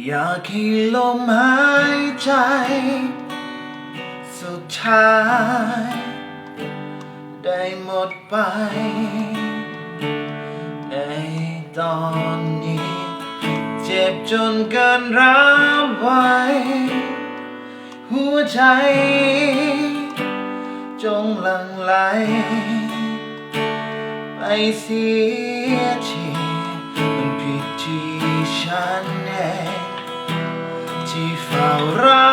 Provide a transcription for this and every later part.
อยากให้ลมหายใจ สุดท้าย ได้หมดไป ในตอนนี้ เจ็บจนเกินรับไหวหัวใจ จงหลั่งไหล ไปเสียที ที่เฝ้ารั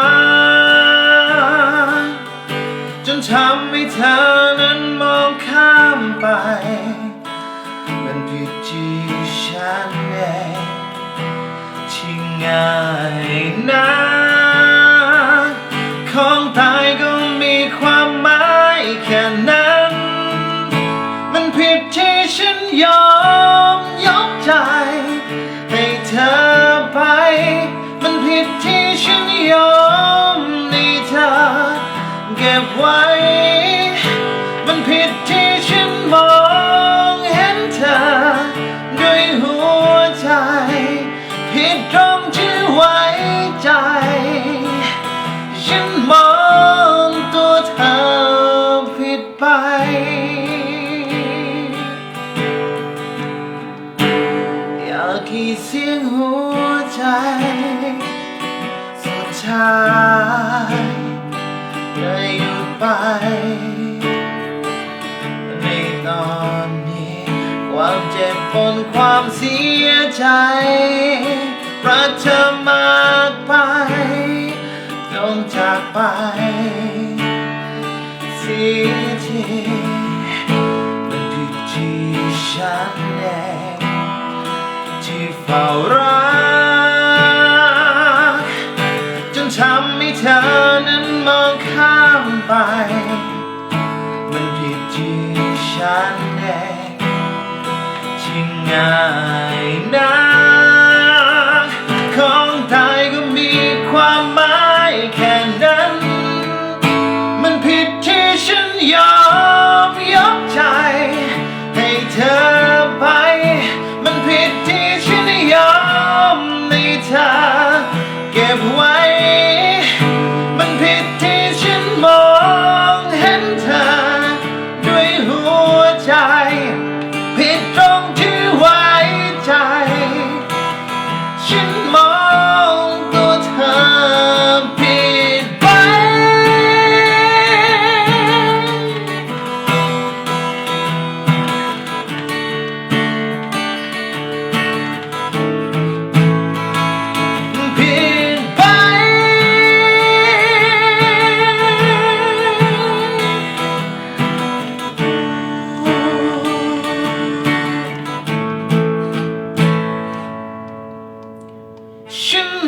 กจนทำให้เธอนั้นมองข้ามไป มันผิดที่ฉันเองที่ง่ายนักของตายก็มีความหมายแค่นั้น มันผิดที่ฉันยอมยกใจ เก็บไว้ มันผิดที่ฉันมองเห็นเธอ ด้วยหัวใจ ผิดตรงที่ไว้ใจ ฉันมองตัวเธอผิดไป อยากให้เสียงหัวใจสุดท้าย ได้หยุดไปในตอนนี้ ความเจ็บปนความเสียใจรักเธอมากไปต้องจากไปเสียทีมันผิดที่ฉันเองที่เฝ้ารัก อนั้นมองข้ามไป มันผิดที่ฉันเองที่ง่ายนะ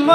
ฉันม